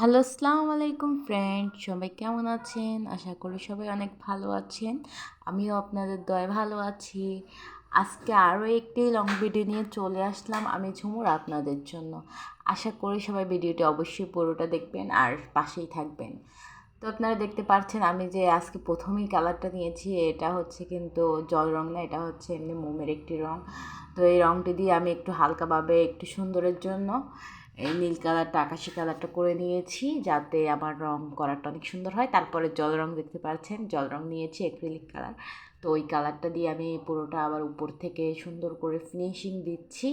Hello আসসালামু আলাইকুম friend সবাই কেমন আছেন? আশা করি সবাই অনেক ভালো আছেন। আমিও আপনাদের দয় ভালো আছি। আজকে আরও একটি লং ভিডিও নিয়ে চলে আসলাম আমি ঝুমুর আপনাদের জন্য। আশা করি সবাই ভিডিওটি অবশ্যই পুরোটা দেখবেন আর পাশেই থাকবেন। তো আপনারা দেখতে পাচ্ছেন আমি যে আজকে প্রথমেই কালারটা নিয়েছি, এটা হচ্ছে কিন্তু জল রং না, এটা হচ্ছে এমনি মোমের একটি রং। তো এই রংটি দিয়ে আমি একটু হালকাভাবে একটু সুন্দরের জন্য এই নীল কালারটা, আকাশি কালারটা করে নিয়েছি যাতে আমার রং করাটা অনেক সুন্দর হয়। তারপরে জল রং দেখতে পাচ্ছেন, জল রং নিয়েছি অ্যাক্রিলিক কালার তো ওই কালারটা দিয়ে আমি পুরোটা আবার উপর থেকে সুন্দর করে ফিনিশিং দিচ্ছি।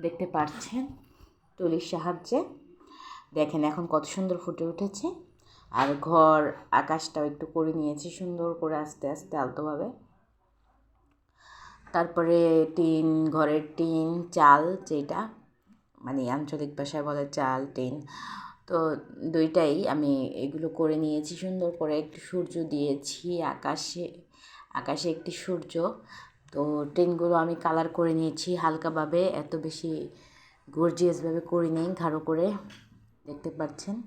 দেখতে পাচ্ছেন তুলির সাহায্যে। দেখেন এখন কত সুন্দর ফুটে উঠেছে। আর ঘর, আকাশটাও একটু করে নিয়েছি সুন্দর করে আস্তে আস্তে, আলতোভাবে। তারপরে টিন, ঘরের টিন, চাল যেটা মানে আঞ্চলিক ভাষায় বলে চাল, টিন। তো দুইটাই আমি এগুলো করে নিয়েছি সুন্দর করে। একটু সূর্য দিয়েছি আকাশে আকাশে একটি সূর্য। তো টিনগুলো আমি কালার করে নিয়েছি হালকাভাবে, এত বেশি গর্জিয়াসভাবে করিনি, ঘাড়ো করে। দেখতে পাচ্ছেন?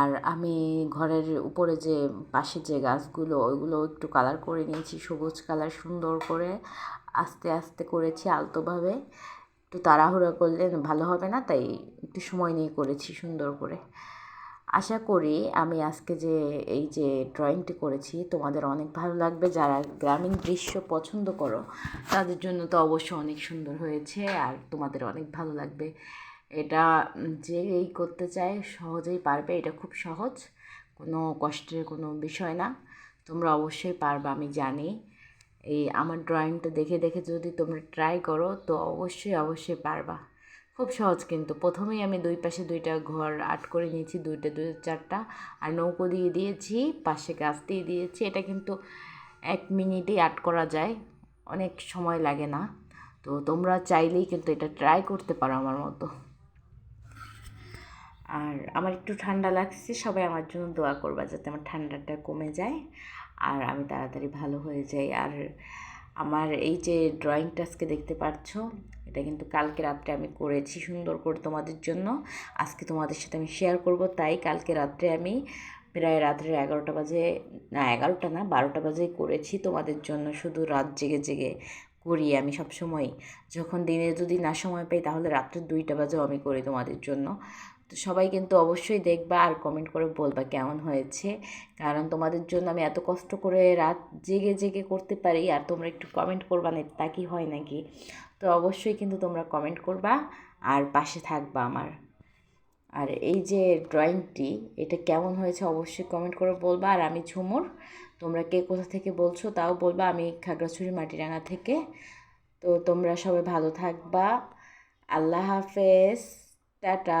আর আমি ঘরের উপরে যে পাশে যে গাছগুলো, ওইগুলো একটু কালার করে নিয়েছি, সবুজ কালার সুন্দর করে। আস্তে আস্তে করেছি আলতোভাবে। একটু তাড়াহুড়ো করলে ভালো হবে না, তাই একটু সময় নিয়ে করেছি সুন্দর করে। আশা করি আমি আজকে যে, এই যে ড্রয়িংটি করেছি, তোমাদের অনেক ভালো লাগবে। যারা গ্রামীণ দৃশ্য পছন্দ করো, তাদের জন্য তো অবশ্যই অনেক সুন্দর হয়েছে, আর তোমাদের অনেক ভালো লাগবে। এটা যে এই করতে চায় সহজেই পারবে, এটা খুব সহজ, কোনো কষ্টের কোনো বিষয় না। তোমরা অবশ্যই পারবে, আমি জানি। এই আমার ড্রয়িংটা দেখে দেখে যদি তোমরা ট্রাই করো, তো অবশ্যই অবশ্যই পারবা। খুব সহজ কিন্তু। প্রথমেই আমি দুই পাশে দুইটা ঘর আর্ট করে নিয়েছি, দুইটা দুই চারটা। আর নৌকো দিয়ে দিয়েছি, পাশে গাছ দিয়ে দিয়েছি। এটা কিন্তু এক মিনিটেই আর্ট করা যায়। অনেক সময় লাগে না। তো তোমরা চাইলেই কিন্তু এটা ট্রাই করতে পারো আমার মতো। আর আমার একটু ঠান্ডা লাগছে, সবাই আমার জন্য দোয়া করবা যাতে আমার ঠান্ডাটা কমে যায়। আর আমি তাড়াতাড়ি ভালো হয়ে যাই। আর আমার এই যে ড্রয়িংটা আজকে দেখতে পাচ্ছ, এটা কিন্তু কালকে রাত্রে আমি করেছি সুন্দর করে তোমাদের জন্য। আজকে তোমাদের সাথে আমি শেয়ার করব, তাই কালকে রাত্রে আমি প্রায় রাত্রে এগারোটা বাজে, না, এগারোটা না, বারোটা বাজে করেছি তোমাদের জন্য। শুধু রাত জেগে জেগে করি আমি সবসময় যখন দিনে যদি না সময় পাই, তাহলে রাত্রে দুইটা বাজেও আমি করি তোমাদের জন্য। তো সবাই কিন্তু অবশ্যই দেখবা আর কমেন্ট করে বলবা কেমন হয়েছে। কারণ তোমাদের জন্য আমি এত কষ্ট করে রাত জেগে জেগে করতে পারি আর তোমরা একটু কমেন্ট করবা না, তা কি হয় নাকি? তো অবশ্যই কিন্তু তোমরা কমেন্ট করবা আর পাশে থাকবা আমার। আর এই যে ড্রয়িংটি এটা কেমন হয়েছে অবশ্যই কমেন্ট করে বলবা। আর আমি ঝুমুর, তোমরা কে কোথা থেকে বলছো তাও বলবা। আমি খাগড়াছড়ি মাটিরাঙা থেকে। তো তোমরা সবাই ভালো থাকবা। আল্লাহ হাফেজ। টাটা।